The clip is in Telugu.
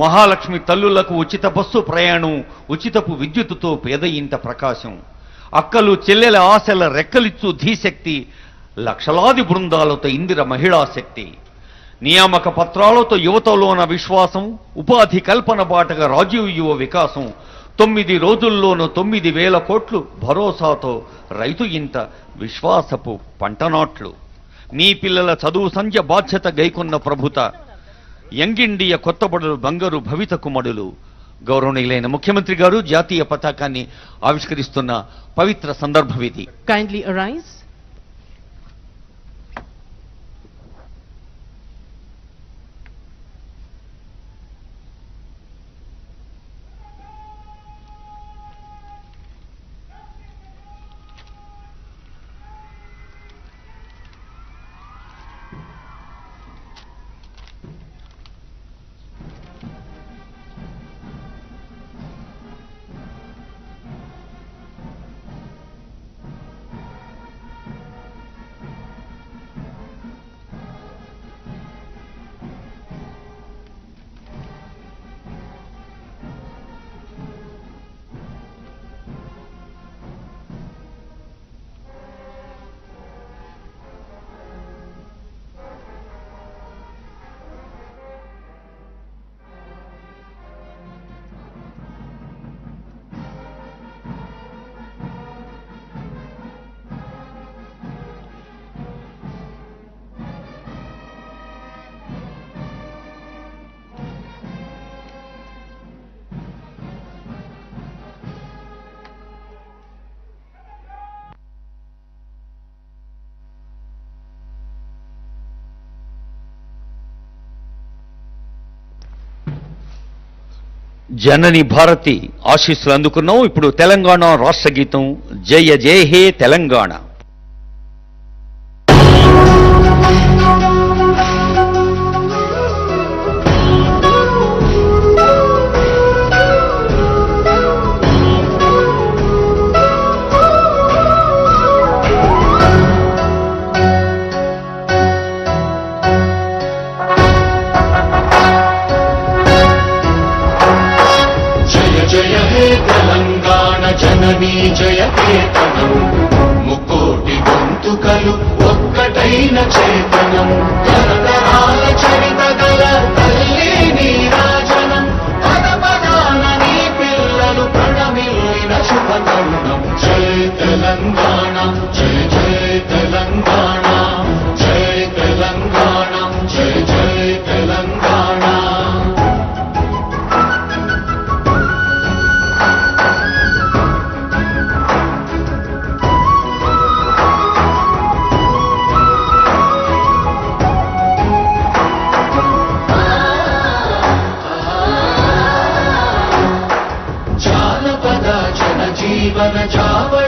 మహాలక్ష్మి తల్లులకు ఉచిత బస్సు ప్రయాణం ఉచితపు విద్యుత్తుతో పేద ఇంట ప్రకాశం. అక్కలు చెల్లెల ఆశల రెక్కలిచ్చు ధీశక్తి లక్షలాది బృందాలతో ఇందిర మహిళా శక్తి నియామక పత్రాలతో యువతలోన విశ్వాసం ఉపాధి కల్పన బాటగా రాజీవ్ యువ వికాసం. తొమ్మిది రోజుల్లోనూ తొమ్మిది వేల కోట్లు భరోసాతో రైతు ఇంత విశ్వాసపు పంటనాట్లు. మీ పిల్లల చదువు సంధ్య బాధ్యత గైకొన్న ప్రభుత యంగ్ ఇండియా కొత్తబడులు బంగారు భవిత కుమడులు గౌరవనీయులైన ముఖ్యమంత్రి గారు జాతీయ పతాకాన్ని ఆవిష్కరిస్తున్న పవిత్ర సందర్భం ఇది కైండ్లీ అరైజ్ జనని భారతి ఆశీస్సులు అందుకున్నాం. ఇప్పుడు తెలంగాణ రాష్ట్ర గీతం జయ జయ హే తెలంగాణ. జననీ జయ కేతనం ముకోటి గొంతుకలు ఒక్కటైన చేతనం. తరతరాల చరిత గల తల్లి నీరాజనం పద పదాలని పిల్లలు పడమిల్లిన శుభతరుణం. జయ తెలంగాణ జయ जीवन जाव